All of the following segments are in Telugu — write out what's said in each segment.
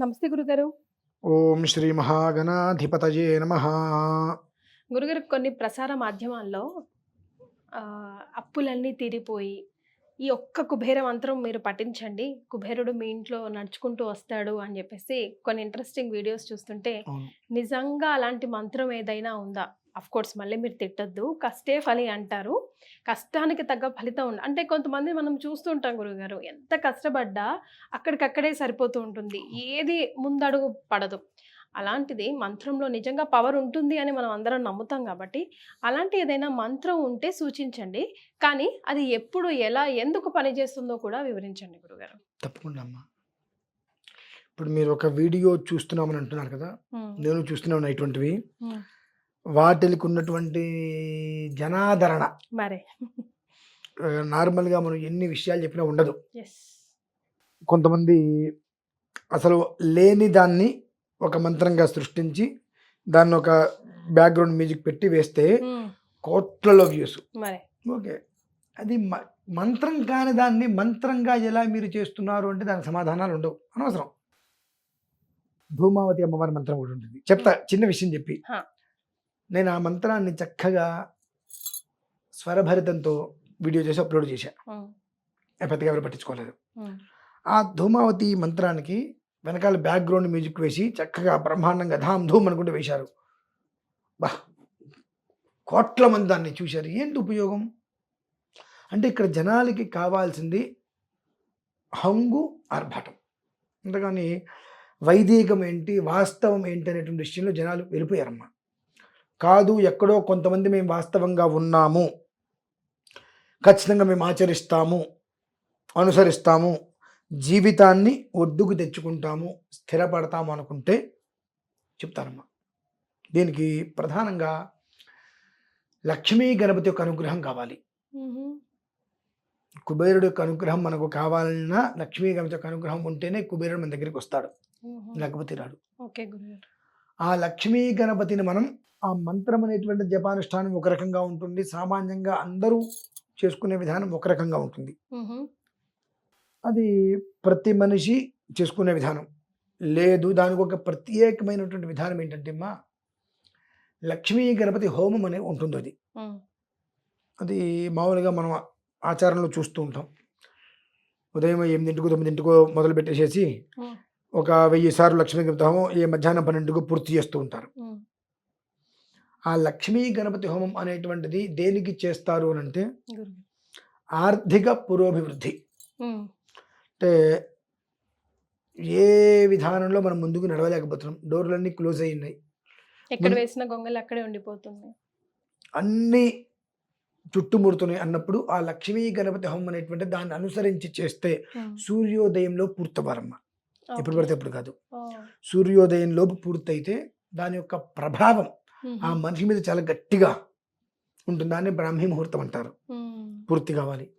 నమస్తే గురుగారు. ఓం శ్రీ మహాగణాధిపతయే నమ. గురుగారు కొన్ని ప్రసార మాధ్యమాల్లో అప్పులన్నీ తీరిపోయి ఈ ఒక్క కుబేర మంత్రం మీరు పఠించండి కుబేరుడు మీ ఇంట్లో నడుచుకుంటూ వస్తాడు అని చెప్పేసి కొన్ని ఇంట్రెస్టింగ్ వీడియోస్ చూస్తుంటే నిజంగా అలాంటి మంత్రం ఏదైనా ఉందా? కోర్స్ మళ్ళీ మీరు తిట్టద్దు. కష్టే ఫలి అంటారు. కష్టానికి తగ్గ ఫలితం ఉండ అంటే కొంతమంది మనం చూస్తుంటాం గురుగారు ఎంత కష్టపడ్డా అక్కడికక్కడే సరిపోతూ ఉంటుంది. ఏది ముందడుగు పడదు. అలాంటిది మంత్రంలో నిజంగా పవర్ ఉంటుంది అని మనం అందరం నమ్ముతాం కాబట్టి అలాంటి ఏదైనా మంత్రం ఉంటే సూచించండి. కానీ అది ఎప్పుడు ఎలా ఎందుకు పనిచేస్తుందో కూడా వివరించండి గురుగారు. తప్పకుండా అమ్మా. ఇప్పుడు మీరు ఒక వీడియో చూస్తున్నామని అంటున్నారు కదా? నేను చూస్తున్నాను ఇటువంటివి. వాటికి ఉన్నటువంటి జనాదరణ. మరే. నార్మల్గా మనం ఎన్ని విషయాలు చెప్పినా ఉండదు. కొంతమంది అసలు లేని దాన్ని ఒక మంత్రంగా సృష్టించి దాన్ని ఒక బ్యాక్గ్రౌండ్ మ్యూజిక్ పెట్టి వేస్తే కోట్లలో వ్యూస్. ఓకే. అది మంత్రం కాని దాన్ని మంత్రంగా ఎలా మీరు చేస్తున్నారు అంటే దానికి సమాధానాలు ఉండవు. అనవసరం. ధూమావతి అమ్మవారి మంత్రం ఒకటి ఉంటుంది. చెప్తా చిన్న విషయం చెప్పి. నేను ఆ మంత్రాన్ని చక్కగా స్వరభరితంతో వీడియో చేసి అప్లోడ్ చేశా. ఉమ్, పెద్దగా ఎవరు పట్టించుకోలేదు. ఆ. ధూమావతి మంత్రానికి వెనకాల బ్యాక్గ్రౌండ్ మ్యూజిక్ వేసి చక్కగా బ్రహ్మాండంగా ధామ్ ధూమ్ అనుకుంటూ వేశారు. బా కోట్ల మంది దాన్ని చూశారు. ఏంటి ఉపయోగం? అంటే ఇక్కడ జనాలకి కావాల్సింది హంగు ఆర్భాటం. అంతేగాని వైదికం ఏంటి వాస్తవం ఏంటి అనేటువంటి విషయంలో జనాలు వెళ్ళిపోయారమ్మా. కాదు ఎక్కడో కొంతమంది మేము వాస్తవంగా ఉన్నాము. ఖచ్చితంగా మేము ఆచరిస్తాము అనుసరిస్తాము జీవితాన్ని ఒడ్డుకు తెచ్చుకుంటాము స్థిరపడతాము అనుకుంటే చెప్తారమ్మా. దీనికి ప్రధానంగా లక్ష్మీ గణపతి యొక్క అనుగ్రహం కావాలి. కుబేరుడు యొక్క అనుగ్రహం మనకు కావాలన్నా లక్ష్మీ గణపతి యొక్క అనుగ్రహం ఉంటేనే కుబేరుడు మన దగ్గరికి వస్తాడు. లేకపోతే రాడు. ఆ లక్ష్మీ గణపతిని మనం ఆ మంత్రం అనేటువంటి జపానుష్ఠానం ఒక రకంగా ఉంటుంది. సామాన్యంగా అందరూ చేసుకునే విధానం ఒక రకంగా ఉంటుంది. అది ప్రతి మనిషి చేసుకునే విధానం. లేదు దానికి ఒక ప్రత్యేకమైనటువంటి విధానం ఏంటంటే అమ్మా లక్ష్మీ గణపతి హోమం అనే ఉంటుంది అది. అది మామూలుగా మనం ఆచారంలో చూస్తూ ఉంటాం. ఉదయం ఎనిమిదింటికో తొమ్మిదింటికో మొదలు పెట్టేసేసి ఒక వెయ్యి సార్లు లక్ష్మీ గణపతి హోమం ఏ మధ్యాహ్నం పన్నెండుకు పూర్తి చేస్తూ ఉంటారు. ఆ లక్ష్మీ గణపతి హోమం అనేటువంటిది దేనికి చేస్తారు అని అంటే ఆర్థిక పురోభివృద్ధి. అంటే ఏ విధానంలో మనం ముందుకు నడవలేకపోతున్నాం. డోర్లన్నీ క్లోజ్ అయి ఉన్నాయి ఎక్కడ వేసిన గొంగలు అక్కడే ఉండిపోతుంది. అన్నీ చుట్టుముడుతున్నాయి అన్నప్పుడు ఆ లక్ష్మీ గణపతి హోమం అనేటువంటి దాన్ని అనుసరించి చేస్తే సూర్యోదయంలో పూర్తవారమ్మ ఎప్పుడు. పడితే ఎప్పుడు కాదు. ఓ, సూర్యోదయంలోపు పూర్తయితే దాని యొక్క ప్రభావం ఆ మనిషి మీద చాలా గట్టిగా ఉంటుంది దాన్ని బ్రాహ్మీ ముహూర్తం అంటారు పూర్తి కావాలి.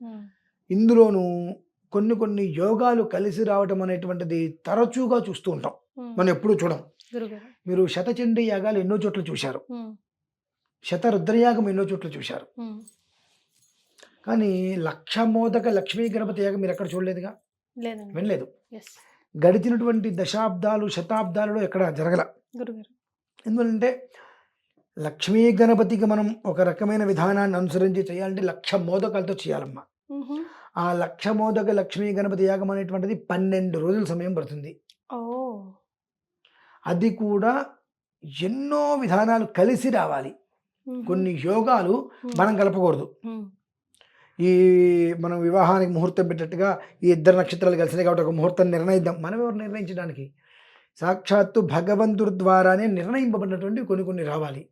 ఇందులోనూ కొన్ని కొన్ని యోగాలు కలిసి రావటం అనేటువంటిది తరచుగా చూస్తూ ఉంటాం. మనం ఎప్పుడూ చూడం. మీరు శతచండీ యాగాలు ఎన్నో చోట్ల చూశారు. శత రుద్రయాగం ఎన్నో చోట్ల చూశారు. కానీ లక్ష మోదక లక్ష్మీ గణపతి యాగం మీరు ఎక్కడ చూడలేదుగా? వినలేదు. గడిచినటువంటి దశాబ్దాలు శతాబ్దాలలో ఎక్కడ జరగల. ఎందుకంటే లక్ష్మీ గణపతికి మనం ఒక రకమైన విధానాన్ని అనుసరించి చేయాలంటే లక్ష మోదకాలతో చేయాలమ్మా. ఆ లక్ష మోదక లక్ష్మీ గణపతి యాగం అనేటువంటిది పన్నెండు రోజుల సమయం పడుతుంది. ఓ. అది కూడా ఎన్నో విధానాలు కలిసి రావాలి. కొన్ని యోగాలు మనం కలపకూడదు. ఈ మనం వివాహానికి ముహూర్తం పెట్టినట్టుగా ఈ ఇద్దరు నక్షత్రాలు కలిసినాయి కాబట్టి ఒక ముహూర్తం నిర్ణయిద్దాం. మనం ఎవరు నిర్ణయించడానికి? సాక్షాత్తు భగవంతుడి ద్వారానే నిర్ణయింపబడినటువంటి కొన్ని కొన్ని రావాలి.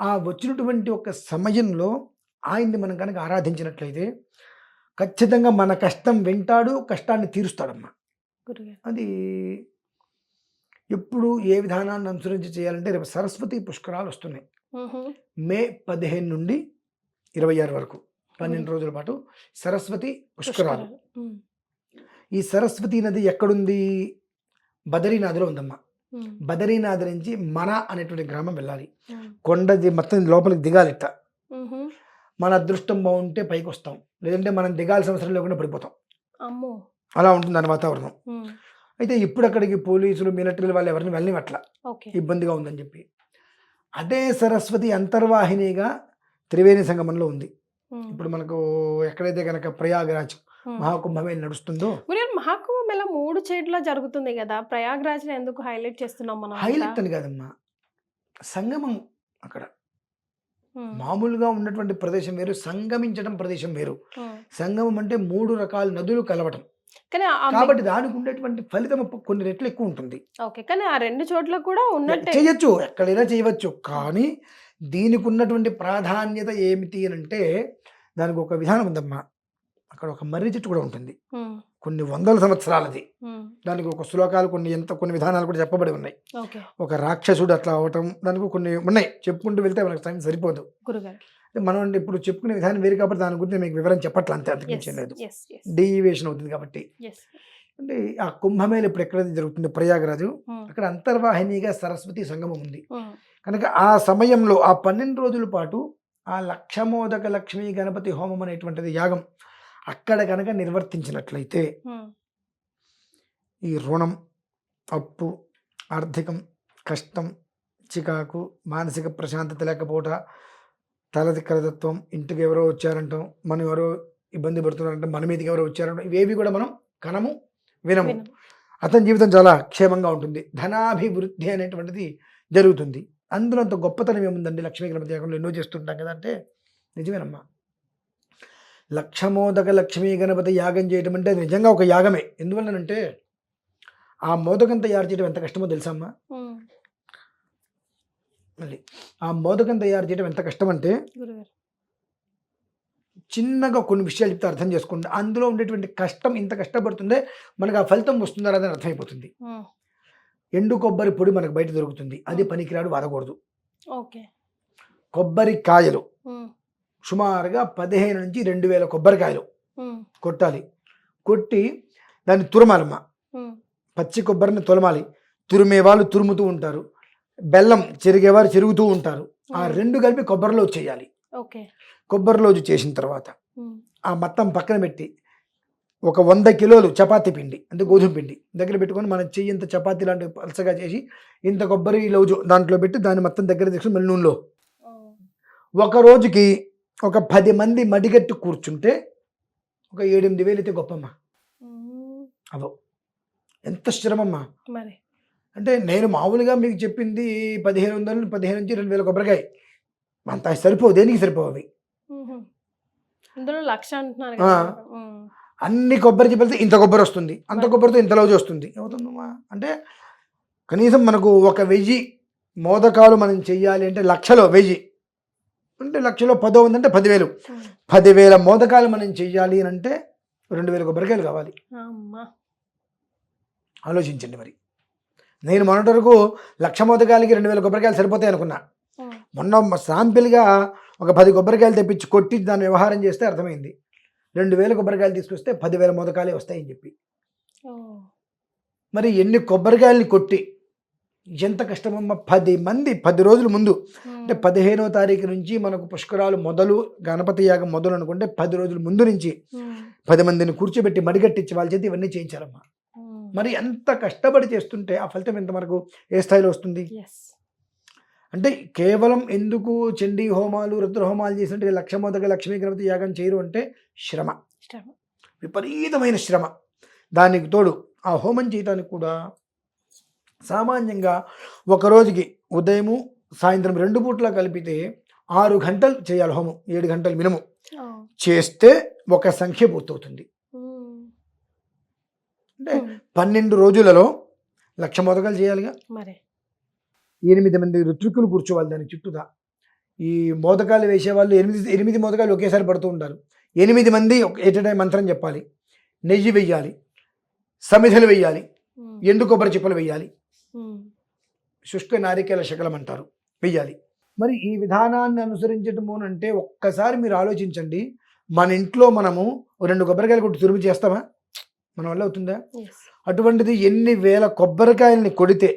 ఆ వచ్చినటువంటి ఒక సమయంలో ఆయన్ని మనం కనుక ఆరాధించినట్లయితే ఖచ్చితంగా మన కష్టం వింటాడు కష్టాన్ని తీరుస్తాడమ్మా. అది ఎప్పుడు ఏ విధానాన్ని అనుసరించి చేయాలంటే రేపు సరస్వతి పుష్కరాలు వస్తున్నాయి. మే పదిహేను నుండి ఇరవై ఆరు వరకు పన్నెండు రోజుల పాటు సరస్వతి పుష్కరాలు. ఈ సరస్వతి నది ఎక్కడుంది? బదరీనాథ్లో ఉందమ్మా. బదరీనాథ్ నుంచి మన అనేటువంటి గ్రామం వెళ్ళాలి. కొండ మొత్తం లోపలికి దిగాలిట ఉహు, మన అదృష్టం బాగుంటే పైకి వస్తాం లేదంటే మనం దిగాల్సిన అవసరం లేకుండా పడిపోతాం. అలా ఉంటుంది దాని వాతావరణం. అయితే ఇప్పుడు అక్కడికి పోలీసులు మిలిటరీలు వాళ్ళు ఎవరిని వెళ్ళనివట్ల ఓకే. ఇబ్బందిగా ఉందని చెప్పి. అదే సరస్వతి అంతర్వాహినిగా త్రివేణి సంగమంలో ఉంది. ఇప్పుడు మనకు ఎక్కడైతే కనుక ప్రయాగరాజ్. మహాకుంభమేళ నడుస్తుందో? గురుగారు మహాకుంభమేళ మూడు చోట్ల జరుగుతుంది కదా? ప్రయాగ్రాజ్ ఎందుకు హైలైట్ చేస్తున్నాం మనం? హైలైట్ అని కాదమ్మా. సంగమం అక్కడ. మామూలుగా ఉన్నటువంటి ప్రదేశం వేరు సంగమించడం ప్రదేశం వేరు. సంగమం అంటే మూడు రకాల నదులు కలవటం. కాబట్టి దానికి ఉండేటువంటి ఫలితం కొన్ని రెట్లు ఎక్కువ ఉంటుంది. ఓకే కానీ ఆ రెండు చోట్ల కూడా ఉన్నట్టే. చేయొచ్చు ఎక్కడైనా చేయవచ్చు. కానీ దీనికి ఉన్నటువంటి ప్రాధాన్యత ఏమిటి అని అంటే దానికి ఒక విధానం ఉందమ్మా. అక్కడ ఒక మర్రి చెట్టు కూడా ఉంటుంది. కొన్ని వందల సంవత్సరాలది. దానికి ఒక శ్లోకాలు కొన్ని ఎంత కొన్ని విధానాలు కూడా చెప్పబడి ఉన్నాయి. ఒక రాక్షసుడు అట్లా అవటం దానికి కొన్ని ఉన్నాయి. చెప్పుకుంటూ వెళ్తే మనకు టైం సరిపోదు. మనం అంటే ఇప్పుడు చెప్పుకునే విధానం వేరు కాబట్టి దాని గురించి మీకు వివరం చెప్పట్ల అంతే అంతకుమించి లేదు. డీవియేషన్ అవుతుంది కాబట్టి. అంటే ఆ కుంభమేళ ఇప్పుడు ఎక్కడైతే జరుగుతుంది ప్రయాగరాజు అక్కడ అంతర్వాహినిగా సరస్వతి సంగమం ఉంది. కనుక ఆ సమయంలో ఆ పన్నెండు రోజుల పాటు ఆ లక్షమోదక లక్ష్మీ గణపతి హోమం అనేటువంటిది యాగం. అక్కడ కనుక నిర్వర్తించినట్లయితే ఈ రుణం అప్పు ఆర్థికం కష్టం చికాకు మానసిక ప్రశాంతత లేకపోవట తలదిక్కరతత్వం ఇంటికి ఎవరో వచ్చారంటాం మనం ఎవరో ఇబ్బంది పడుతున్నారంటే మన మీదకి ఎవరో వచ్చారంటాం ఇవేవి కూడా మనం కనము వినము. అతని జీవితం చాలా క్షేమంగా ఉంటుంది. ధనాభివృద్ధి అనేటువంటిది జరుగుతుంది. అందులో అంత గొప్పతనం ఏముందండి లక్ష్మీ గణపతి ఎన్నో చేస్తుంటాం కదా అంటే నిజమేనమ్మా. లక్షమోదక లక్ష్మీ గణపతి యాగం చేయడం అంటే అది నిజంగా ఒక యాగమే. ఎందువల్లనంటే ఆ మోదకం తయారు చేయడం ఎంత కష్టమో తెలుసమ్మా మళ్ళీ ఆ మోదకం తయారు చేయడం ఎంత కష్టం అంటే చిన్నగా కొన్ని విషయాలు చెప్తే అర్థం చేసుకోండి. అందులో ఉండేటువంటి కష్టం ఇంత కష్టపడుతుందే మనకు ఆ ఫలితం వస్తుందా అని అర్థమైపోతుంది. ఎండు కొబ్బరి పొడి మనకు బయట దొరుకుతుంది. అది పనికిరాడు వాడకూడదు. ఓకే. కొబ్బరి కాయలు. సుమారుగా పదిహేను నుంచి రెండు వేల కొబ్బరికాయలు. కొట్టాలి కొట్టి దాన్ని తురమాలమ్మ. పచ్చి కొబ్బరిని తొలమాలి తురిమే వాళ్ళు తురుముతూ ఉంటారు బెల్లం చెరిగేవారు చెరుగుతూ ఉంటారు ఆ. రెండు కలిపి కొబ్బరిలో చేయాలి ఓకే కొబ్బరిలోజు చేసిన తర్వాత. ఆ మొత్తం పక్కన పెట్టి ఒక వంద కిలోలు చపాతీ పిండి అంటే గోధుమ పిండి దగ్గర పెట్టుకొని మనం చెయ్యి ఇంత చపాతీ లాంటి పలసగా చేసి ఇంత కొబ్బరి లౌజు దాంట్లో పెట్టి దాన్ని మొత్తం దగ్గర తీసుకుని మళ్ళీ నూనెలో. ఒక రోజుకి ఒక పది మంది మడిగట్టి కూర్చుంటే ఒక ఏడెనిమిది వేలు అయితే గొప్పమ్మ. అవో ఎంత శ్రమమ్మా. మరి? అంటే నేను మామూలుగా మీకు చెప్పింది పదిహేను వందలు పదిహేను నుంచి రెండు వేల కొబ్బరికాయ. అంత సరిపోవు దేనికి సరిపోవు అవి? లక్ష అంటున్నారు. అన్ని కొబ్బరి చెప్పితే ఇంత కొబ్బరి వస్తుంది అంత కొబ్బరితో ఇంత వస్తుంది. ఏమవుతుందమ్మా? అంటే కనీసం మనకు ఒక వెయ్యి మోదకాలు మనం చెయ్యాలి అంటే లక్షలో వెయ్యి. అంటే లక్షలో పదో ఉందంటే పదివేలు. పదివేల మోదకాలు మనం చెయ్యాలి అని అంటే రెండు వేల కొబ్బరికాయలు కావాలి. ఆలోచించండి మరి. నేను మొన్నటి వరకు లక్ష మోదకాలకి రెండు వేల కొబ్బరికాయలు సరిపోతాయి అనుకున్నా. మొన్న శాంపిల్గా ఒక పది కొబ్బరికాయలు తెప్పించి కొట్టి దాన్ని వ్యవహారం చేస్తే అర్థమైంది. రెండు వేల కొబ్బరికాయలు తీసుకొస్తే పదివేల మోదకాలే వస్తాయని చెప్పి. మరి ఎన్ని కొబ్బరికాయల్ని కొట్టి ఎంత కష్టమమ్మ? పది మంది పది రోజుల ముందు. అంటే పదిహేనో తారీఖు నుంచి మనకు పుష్కరాలు మొదలు గణపతి యాగం మొదలు అనుకుంటే పది రోజుల ముందు నుంచి. పది మందిని కూర్చోబెట్టి మడిగట్టించి వాళ్ళ చేతి ఇవన్నీ చేయించాలమ్మా ఉమ్. మరి ఎంత కష్టపడి చేస్తుంటే ఆ ఫలితం ఎంత మనకు ఏ స్థాయిలో వస్తుంది? అంటే కేవలం ఎందుకు చండీ హోమాలు రుద్ర హోమాలు చేసినట్టు లక్ష మొదక లక్ష్మీ గణపతి యాగం చేయరు అంటే శ్రమ. విపరీతమైన శ్రమ. దానికి తోడు ఆ హోమం చేయడానికి కూడా సామాన్యంగా ఒక రోజుకి ఉదయము సాయంత్రం రెండు పూట్ల కలిపితే ఆరు గంటలు చేయాలి హోమం ఏడు గంటలు మినిమం. చేస్తే ఒక సంఖ్య పూర్తవుతుంది. అంటే. పన్నెండు రోజులలో లక్ష మొదకలు చేయాలిగా? ఎనిమిది మంది ఋత్వికులు కూర్చోవాలి దాని చుట్టూదా ఈ మోదకాలు వేసేవాళ్ళు ఎనిమిది ఎనిమిది మోదకాలు ఒకేసారి పడుతూ ఉంటారు. ఎనిమిది మంది ఎట్ టైం మంత్రం చెప్పాలి. నెయ్యి వెయ్యాలి సమిధలు వెయ్యాలి. ఎండు కొబ్బరి చిప్పలు వెయ్యాలి. శుష్క నారికేల శకలం అంటారు. వెయ్యాలి. మరి ఈ విధానాన్ని అనుసరించటము అని అంటే ఒక్కసారి మీరు ఆలోచించండి. మన ఇంట్లో మనము రెండు కొబ్బరికాయలు కొట్టి తురుము చేస్తామా? మన వల్ల అవుతుందా. అటువంటిది ఎన్ని వేల కొబ్బరికాయల్ని కొడితే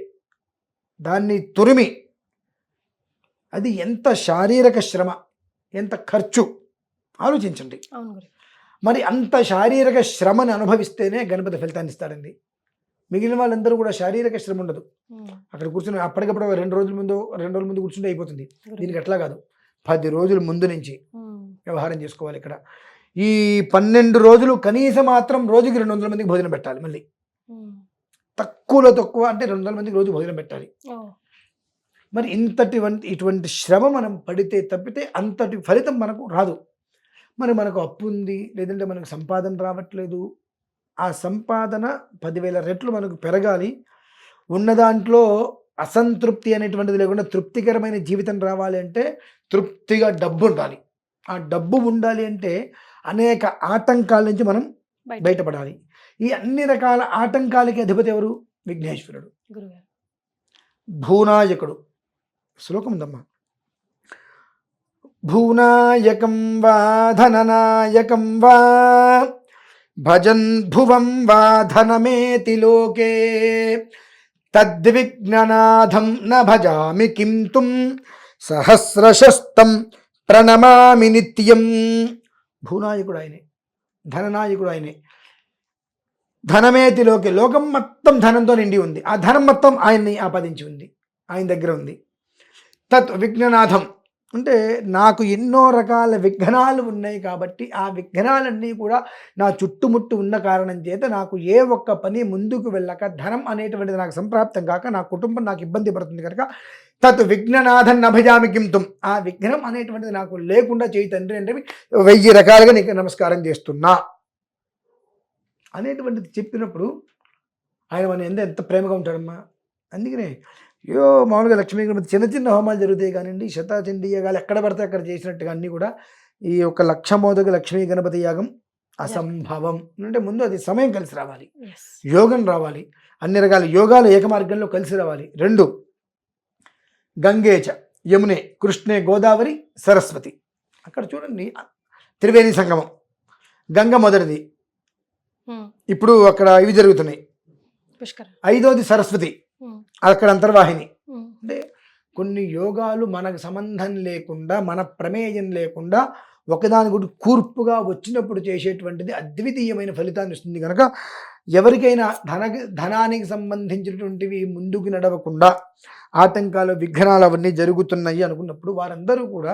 దాన్ని తురిమి అది ఎంత శారీరక శ్రమ ఎంత ఖర్చు? ఆలోచించండి. మరి అంత శారీరక శ్రమని అనుభవిస్తేనే గణపతి ఫలితాన్ని ఇస్తాడండి. మిగిలిన వాళ్ళందరూ కూడా శారీరక శ్రమ ఉండదు. అక్కడ కూర్చుని అప్పటికప్పుడు రెండు రోజుల ముందు రెండు రోజుల ముందు కూర్చుంటే అయిపోతుంది. దీనికి అట్లా కాదు. పది రోజుల ముందు నుంచి వ్యవహారం చేసుకోవాలి ఇక్కడ. ఈ పన్నెండు రోజులు కనీసం మాత్రం రోజుకి రెండు వందల మందికి భోజనం పెట్టాలి మళ్ళీ. తక్కువలో తక్కువ అంటే రెండు వందల మందికి రోజు భోజనం పెట్టాలి. మరి ఇంతటి వం- ఇటువంటి శ్రమ మనం పడితే తప్పితే అంతటి ఫలితం మనకు రాదు. మరి మనకు అప్పు ఉంది లేదంటే మనకు సంపాదన రావట్లేదు ఆ సంపాదన పదివేల రెట్లు మనకు పెరగాలి. ఉన్న దాంట్లో అసంతృప్తి అనేటువంటిది లేకుండా తృప్తికరమైన జీవితం రావాలి అంటే తృప్తిగా డబ్బు ఉండాలి. ఆ డబ్బు ఉండాలి అంటే అనేక ఆటంకాల నుంచి మనం బయట బయటపడాలి. ఈ అన్ని రకాల ఆటంకాలకి అధిపతి ఎవరు? విఘ్నేశ్వరుడు. భూనాయకుడు. శ్లోకం ఉందమ్మా. భూనాయకం వా ధననాయకం వా భజన్ భువం వాధనమేతి లోకే. తద్విఘ్ననాథం న భజామి కిం తుం సహస్రశస్తం ప్రణమామి నిత్యం. భూనాయకుడు ఆయనే ధననాయకుడు ఆయనే ధనమేతి లోకే లోకం మొత్తం ధనంతో నిండి ఉంది. ఆ ధనం మొత్తం ఆయన్ని ఆపాదించి ఉంది. ఆయన దగ్గర ఉంది. తత్ విఘ్ననాథం అంటే నాకు ఎన్నో రకాల విఘ్నాలు ఉన్నాయి కాబట్టి ఆ విఘ్నాలన్నీ కూడా నా చుట్టుముట్టు ఉన్న కారణం చేత నాకు ఏ ఒక్క పని ముందుకు వెళ్ళక ధనం అనేటువంటిది నాకు సంప్రాప్తం కాక నా కుటుంబం నాకు ఇబ్బంది పడుతుంది కనుక తత్ విఘ్ననాథన్ నభజామి కింతుం ఆ విఘ్నం అనేటువంటిది నాకు లేకుండా చేయి తండ్రి అంటే వెయ్యి రకాలుగా నీకు నమస్కారం చేస్తున్నా. అనేటువంటిది చెప్పినప్పుడు ఆయన మన ఎంత ఎంత ప్రేమగా ఉంటాడమ్మా. అందుకనే అయ్యో మామూలుగా లక్ష్మీ గణపతి చిన్న చిన్న హోమాలు జరుగుతాయి కానివ్వండి శతాచండీ యాగాలు ఎక్కడ పడితే అక్కడ చేసినట్టుగా అన్నీ కూడా ఈ యొక్క లక్ష మోదక లక్ష్మీ గణపతి యాగం అసంభవం. అంటే ముందు అది సమయం కలిసి రావాలి. యోగం రావాలి. అన్ని రకాల యోగాలు ఏకమార్గంలో కలిసి రావాలి. రెండు గంగేచ యమునే కృష్ణే గోదావరి సరస్వతి. అక్కడ చూడండి త్రివేణి సంగమం. గంగ మొదటిది. ఉమ్, ఇప్పుడు అక్కడ ఇవి జరుగుతున్నాయి. ఐదోది సరస్వతి. అక్కడ అంతర్వాహిని. అంటే కొన్ని యోగాలు మనకు సంబంధం లేకుండా మన ప్రమేయం లేకుండా ఒకదాని కూడా కూర్పుగా వచ్చినప్పుడు చేసేటువంటిది అద్వితీయమైన ఫలితాన్ని ఇస్తుంది. కనుక ఎవరికైనా ధన ధనానికి సంబంధించినటువంటివి ముందుకు నడవకుండా ఆటంకాలు విఘ్నాలు అవన్నీ జరుగుతున్నాయి అనుకున్నప్పుడు వారందరూ కూడా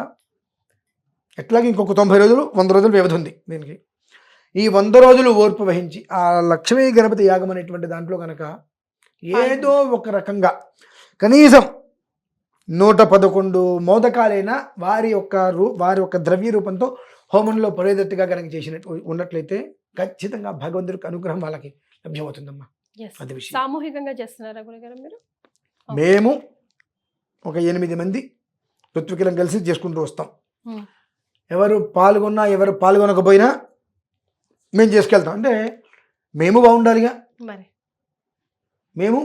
ఎట్లాగే ఇంకొక తొంభై రోజులు వంద రోజులు వ్యవధి ఉంది దీనికి. ఈ వంద రోజులు ఓర్పు వహించి ఆ లక్ష్మీ గణపతి యాగం అనేటువంటి దాంట్లో కనుక ఏదో ఒక రకంగా. కనీసం నూట పదకొండు మోదకాలైన వారి యొక్క రూ వారి యొక్క ద్రవ్య రూపంతో హోమంలో పడేటట్టుగా కనుక చేసినట్టు ఉన్నట్లయితే ఖచ్చితంగా భగవంతుడికి అనుగ్రహం వాళ్ళకి లభ్యమవుతుందమ్మా. అది విషయం. సామూహికంగా చేస్తున్నారా గురుగారు మీరు? మేము ఒక ఎనిమిది మంది ఋత్వికులం కలిసి చేసుకుంటూ వస్తాం. Hmm. ఎవరు పాల్గొన్నా ఎవరు పాల్గొనకపోయినా మేము చేసుకెళ్తాం. అంటే మేము బాగుండాలిగా. మరి. మేము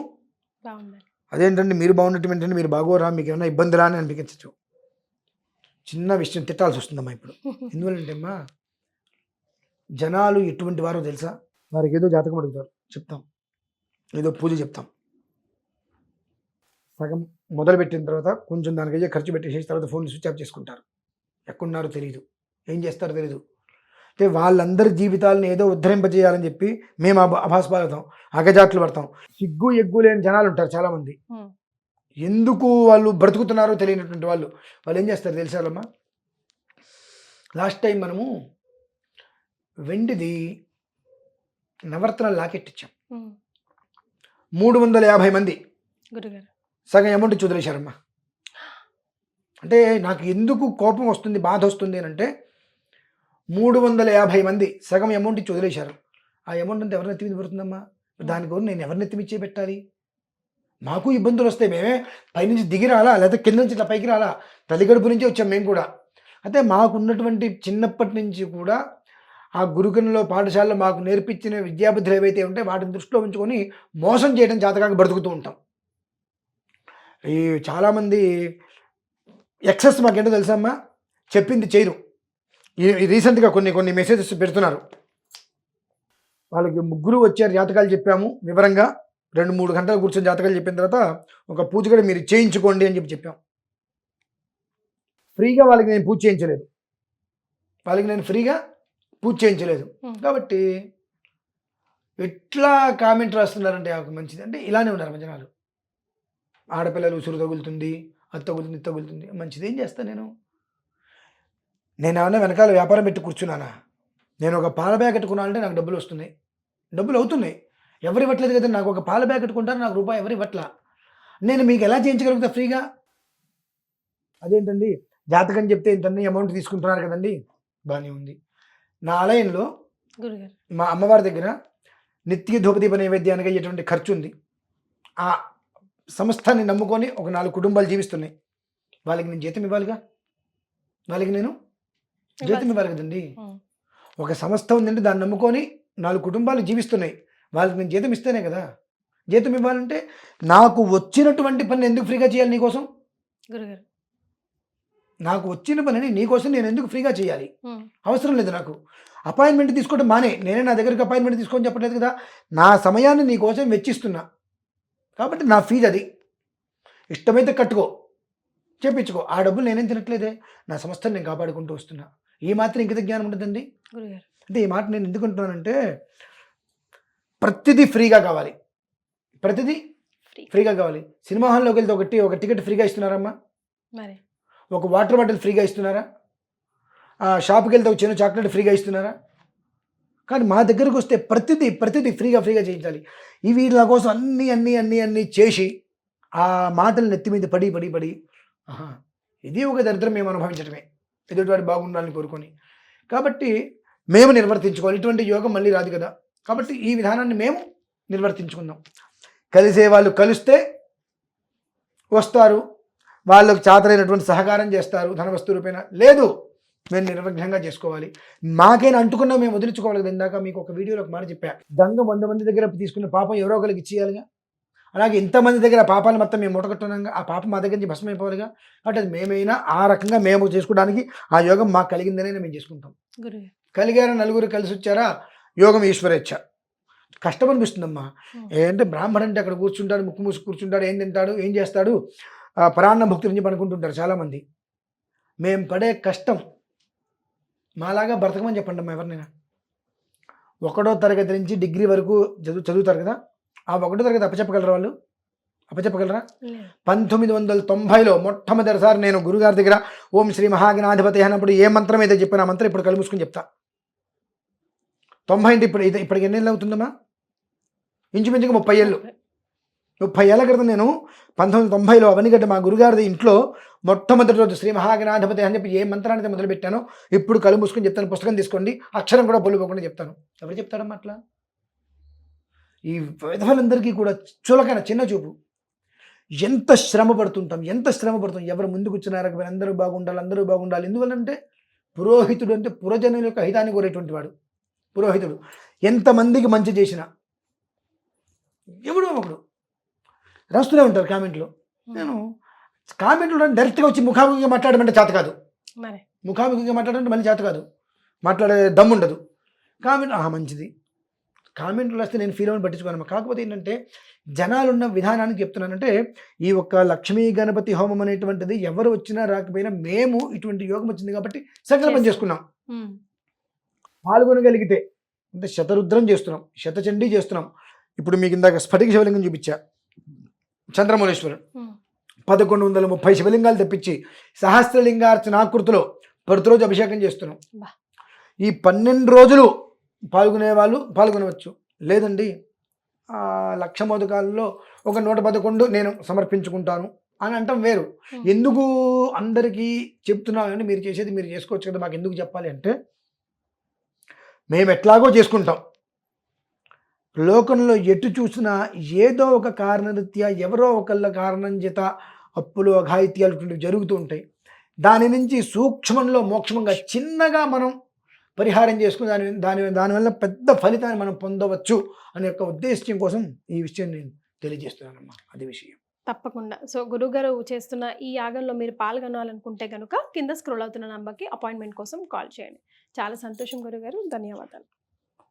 అదేంటంటే మీరు బాగున్నట్టు ఏంటంటే మీరు బాగోరా మీకు ఏమైనా ఇబ్బంది రా అని అనిపించచ్చు. చిన్న విషయం తిట్టాల్సి వస్తుందమ్మా ఇప్పుడు. ఎందువల్లంటే అమ్మా జనాలు ఎటువంటి వారో తెలుసా? వారికి ఏదో జాతకం అడుగుతారు. చెప్తాం. ఏదో పూజ చెప్తాం. సగం మొదలు పెట్టిన తర్వాత కొంచెం దానికి అయ్యే ఖర్చు పెట్టేసిన తర్వాత ఫోన్ స్విచ్ ఆఫ్ చేసుకుంటారు. ఎక్కడున్నారో తెలియదు ఏం చేస్తారో తెలియదు అంటే వాళ్ళందరి జీవితాలను ఏదో ఉద్ధరింపజేయాలని చెప్పి మేము అభ అభాస్పాలతాం అగజాట్లు పడతాం. సిగ్గు ఎగ్గు లేని జనాలు ఉంటారు చాలామంది. ఎందుకు వాళ్ళు బ్రతుకుతున్నారో తెలియనటువంటి వాళ్ళు? వాళ్ళు ఏం చేస్తారు తెలుసాలమ్మా లాస్ట్ టైం మనము వెండిది నవరత్న లాకెట్ ఇచ్చాం మూడు వందల యాభై మంది. సగం అమౌంట్ ఇచ్చి వదిలేశారమ్మా అంటే నాకు ఎందుకు కోపం వస్తుంది బాధ వస్తుంది అని అంటే మూడు వందల యాభై మంది సగం అమౌంట్ ఇచ్చి వదిలేశారు. ఆ అమౌంట్ అంతా ఎవరిని ఎత్తి పడుతుందమ్మా? దాని కోసం నేను ఎవరిని ఎత్తిమిచ్చే పెట్టాలి మాకు ఇబ్బందులు వస్తాయి. మేమే పైనుంచి దిగి రాలా లేకపోతే కింద నుంచి ఇట్లా పైకి రాలా? తల్లిగడుపు నుంచి వచ్చాం మేము కూడా. అయితే మాకున్నటువంటి చిన్నప్పటి నుంచి కూడా ఆ గురుకులంలో పాఠశాలలో మాకు నేర్పించిన విద్యాబుద్ధులు ఏవైతే ఉంటాయో వాటిని దృష్టిలో ఉంచుకొని మోసం చేయడం జాతకాగా బ్రతుకుతూ ఉంటాం. ఈ చాలామంది ఎక్సెస్ మాకేంటో తెలుసమ్మా చెప్పింది చేయరు. రీసెంట్గా కొన్ని కొన్ని మెసేజెస్ పెడుతున్నారు. వాళ్ళకి ముగ్గురు వచ్చారు జాతకాలు చెప్పాము. వివరంగా రెండు మూడు గంటలు కూర్చొని జాతకాలు చెప్పిన తర్వాత ఒక పూజ కూడా మీరు చేయించుకోండి అని చెప్పి చెప్పాం. ఫ్రీగా వాళ్ళకి నేను పూజ చేయించలేదు. వాళ్ళకి నేను ఫ్రీగా పూజ చేయించలేదు. కాబట్టి ఎట్లా కామెంట్ రాస్తున్నారంటే ఆకు మంచిది. అంటే ఇలానే ఉన్నారు జనాలు. ఆడపిల్లలు ఉసురు తగులుతుంది అది తగులుతుంది తగులుతుంది. మంచిది ఏం చేస్తాను నేను? నేను ఏమన్నా వెనకాల వ్యాపారం పెట్టి కూర్చున్నానా? నేను ఒక పాల ప్యాకెట్ కొనాలంటే నాకు డబ్బులు వస్తున్నాయి. డబ్బులు అవుతున్నాయి. ఎవరు ఇవ్వట్లేదు కదా నాకు ఒక పాల ప్యాకెట్ కొంటారు నాకు రూపాయి ఎవరు ఇవ్వట్లా నేను మీకు ఎలా చేయించగలుగుతా ఫ్రీగా? అదేంటండి? జాతకం చెప్తే ఇంత అమౌంట్ తీసుకుంటున్నారు కదండి? బాగానే ఉంది. నా ఆలయంలో గురుగారు. మా అమ్మవారి దగ్గర నిత్య ధూపదీప నైవేద్యానికి అయ్యేటువంటి ఖర్చు ఉంది ఆ సంస్థని నమ్ముకొని ఒక నాలుగు కుటుంబాలు జీవిస్తున్నాయి. వాళ్ళకి నేను జీతం ఇవ్వాలిగా? వాళ్ళకి నేను జీతం ఇవ్వాలి కదండి. ఒక సంస్థ ఉందంటే దాన్ని నమ్ముకొని నాలుగు కుటుంబాలు జీవిస్తున్నాయి. వాళ్ళకి నేను జీతం ఇస్తేనే కదా. జీతం ఇవ్వాలంటే నాకు వచ్చినటువంటి పని ఎందుకు ఫ్రీగా చేయాలి నీకోసం గురుగారు. నాకు వచ్చిన పనిని నీకోసం నేను ఎందుకు ఫ్రీగా చేయాలి. అవసరం లేదు నాకు. అపాయింట్మెంట్ తీసుకోవడం మానే. నేనే నా దగ్గరికి అపాయింట్మెంట్ తీసుకొని చెప్పట్లేదు కదా. నా సమయాన్ని నీ కోసం వెచ్చిస్తున్నా. కాబట్టి నా ఫీజు అది. ఇష్టమైతే కట్టుకో. చేపించుకో. ఆ డబ్బులు నేనేం తినట్లేదే. నా సంస్థను నేను కాపాడుకుంటూ వస్తున్నా. ఈ మాత్రం ఇంకిత జ్ఞానం ఉంటుందండి? అంటే ఈ మాట నేను ఎందుకు అంటున్నానంటే ప్రతిదీ ఫ్రీగా కావాలి. ప్రతిదీ ఫ్రీ. ఫ్రీగా కావాలి. సినిమా హాల్లోకి వెళ్తే ఒకటి ఒక టికెట్ ఫ్రీగా ఇస్తున్నారమ్మా? మరి? ఒక వాటర్ బాటిల్ ఫ్రీగా ఇస్తున్నారా? ఆ షాప్కి వెళ్తే ఒక చిన్న చాక్లెట్ ఫ్రీగా ఇస్తున్నారా? కానీ మా దగ్గరకు వస్తే ప్రతిదీ ప్రతిదీ ఫ్రీగా ఫ్రీగా చేయించాలి. ఇవి వీళ్ళ కోసం అన్నీ అన్నీ అన్నీ అన్నీ చేసి ఆ మాటలు నెత్తి మీద పడి పడి పడి ఇది ఒక దరిద్రం మేము అనుభవించడమే ఎదుటివాడు బాగుండాలని కోరుకొని. కాబట్టి మేము నిర్వర్తించుకోవాలి. ఇటువంటి యోగం మళ్ళీ రాదు కదా. కాబట్టి ఈ విధానాన్ని మేము నిర్వర్తించుకుందాం. కలిసే వాళ్ళు కలిస్తే వస్తారు. వాళ్ళకు చాతరైనటువంటి సహకారం చేస్తారు. ధన వస్తు రూపేణ. లేదు మేము నిర్విఘ్నంగా చేసుకోవాలి. మాకైనా అంటుకున్నా మేము వదిలించుకోవాలి కదా ఇందాక మీకు ఒక వీడియోలో ఒక మాట చెప్పా. గంగ వంద మంది దగ్గర తీసుకున్న పాపం ఎవరో ఒకరికి ఇచ్చేయాలిగా? అలాగే ఇంతమంది దగ్గర పాపాలు మొత్తం మేము ముటకట్టున్నాగా ఆ పాపం మా దగ్గర నుంచి భస్మం అయిపోవాలిగా కాబట్టి అది మేమైనా ఆ రకంగా మేము చేసుకోవడానికి ఆ యోగం మాకు కలిగిందనే మేము చేసుకుంటాం. కలిగారు నలుగురు కలిసి వచ్చారా యోగం ఈశ్వరేచ్ఛ. కష్టం అనిపిస్తుందమ్మా. ఏంటంటే బ్రాహ్మణ్ అంటే అక్కడ కూర్చుంటాడు ముక్కు మూసి కూర్చుంటాడు ఏం తింటాడు ఏం చేస్తాడు? ఆ, పరాన్న భక్తుల నుంచి పనుకుంటుంటారు చాలామంది. మేము పడే కష్టం మాలాగా బ్రతకమని చెప్పండి అమ్మా ఎవరినైనా. ఒకటో తరగతి నుంచి డిగ్రీ వరకు చదువు చదువుతారు కదా? ఆ ఒకటో తరగతి అప్పచెప్పగలరా వాళ్ళు? అప్పచెప్పగలరా. పంతొమ్మిది వందల తొంభైలో మొట్టమొదటిసారి నేను గురుగారి దగ్గర ఓం శ్రీ మహాగణాధిపతి అన్నప్పుడు ఏ మంత్రం అయితే చెప్పిన ఆ మంత్రం ఇప్పుడు కళ్ళు మూసుకుని చెప్తా. తొంభై అంటే ఇప్పుడు ఇది ఇప్పటికి ఎన్ని ఏళ్ళు అవుతుందమ్మా? ఇంచుమించుగా ముప్పై ఏళ్ళు. ముప్పై. ఏళ్ళ క్రితం నేను పంతొమ్మిది తొంభైలో అవనిగడ్డ మా గురుగారిది ఇంట్లో మొట్టమొదటి రోజు శ్రీ మహాగణాధిపతి అని చెప్పి ఏ మంత్రాన్ని అయితే మొదలు పెట్టానో ఇప్పుడు కళ్ళు మూసుకొని చెప్తాను. పుస్తకం తీసుకోండి. అక్షరం కూడా పొలిపోకుండా చెప్తాను. ఎవరు చెప్తాడమ్మా అట్లా? ఈ విధవలందరికీ కూడా చులకన చిన్న చూపు. ఎంత శ్రమ పడుతుంటాం ఎంత శ్రమ పడుతాం ఎవరు ముందుకు వచ్చినారు అందరూ బాగుండాలి అందరూ బాగుండాలి. ఎందువల్లంటే పురోహితుడు అంటే పురజనుల యొక్క హితాన్ని కోరేటువంటి వాడు పురోహితుడు. ఎంతమందికి మంచి చేసినా ఎవడో ఒకడు. రాస్తూనే ఉంటారు కామెంట్లో. నేను కామెంట్లో డైరెక్ట్గా వచ్చి ముఖాముఖిగా మాట్లాడమంటే చేత కాదు. ముఖాముఖిగా మాట్లాడంటే మళ్ళీ చేత కాదు. మాట్లాడే దమ్ము ఉండదు కామెంట్ ఆహా మంచిది. కామెంట్లు వస్తే నేను ఫీల్ అవ్వని పట్టించుకోను కాకపోతే ఏంటంటే జనాలు ఉన్న విధానానికి చెప్తున్నానంటే ఈ ఒక్క లక్ష్మీ గణపతి హోమం అనేటువంటిది ఎవరు వచ్చినా రాకపోయినా మేము ఇటువంటి యోగం వచ్చింది కాబట్టి సంకల్పం చేసుకున్నాం. పాల్గొనగలిగితే అంటే శతరుద్రం చేస్తున్నాం శతచండీ చేస్తున్నాం ఇప్పుడు మీకు ఇందాక స్ఫటిక శివలింగం చూపించా చంద్రమౌళేశ్వరుడు. పదకొండు వందల ముప్పై శివలింగాలు తెప్పించి సహస్రలింగార్చన ఆకృతిలో ప్రతిరోజు అభిషేకం చేస్తున్నాం. ఈ పన్నెండు రోజులు పాల్గొనే వాళ్ళు పాల్గొనవచ్చు. లేదండి లక్ష మోదకాలలో ఒక నూట పదకొండు నేను సమర్పించుకుంటాను అని అంటాం వేరు. ఎందుకు అందరికీ చెప్తున్నాం అంటే మీరు చేసేది మీరు చేసుకోవచ్చు కదా మాకు ఎందుకు చెప్పాలి అంటే మేము ఎట్లాగో చేసుకుంటాం. లోకంలో ఎటు చూసినా ఏదో ఒక కారణరీత్యా ఎవరో ఒకళ్ళ కారణం చేత అప్పులు అఘాయిత్యాలు జరుగుతూ ఉంటాయి. దాని నుంచి సూక్ష్మంలో మోక్షమంగా చిన్నగా మనం పరిహారం చేసుకుని దాని దాని దానివల్ల పెద్ద ఫలితాన్ని మనం పొందవచ్చు అనే యొక్క ఉద్దేశం కోసం ఈ విషయం నేను తెలియజేస్తున్నానమ్మా. అది విషయం. తప్పకుండా. సో గురుగారు చేస్తున్న ఈ యాగంలో మీరు పాల్గొనాలనుకుంటే కనుక కింద స్క్రోల్ అవుతున్న నంబర్కి అపాయింట్మెంట్ కోసం కాల్ చేయండి. చాలా సంతోషం గురుగారు ధన్యవాదాలు.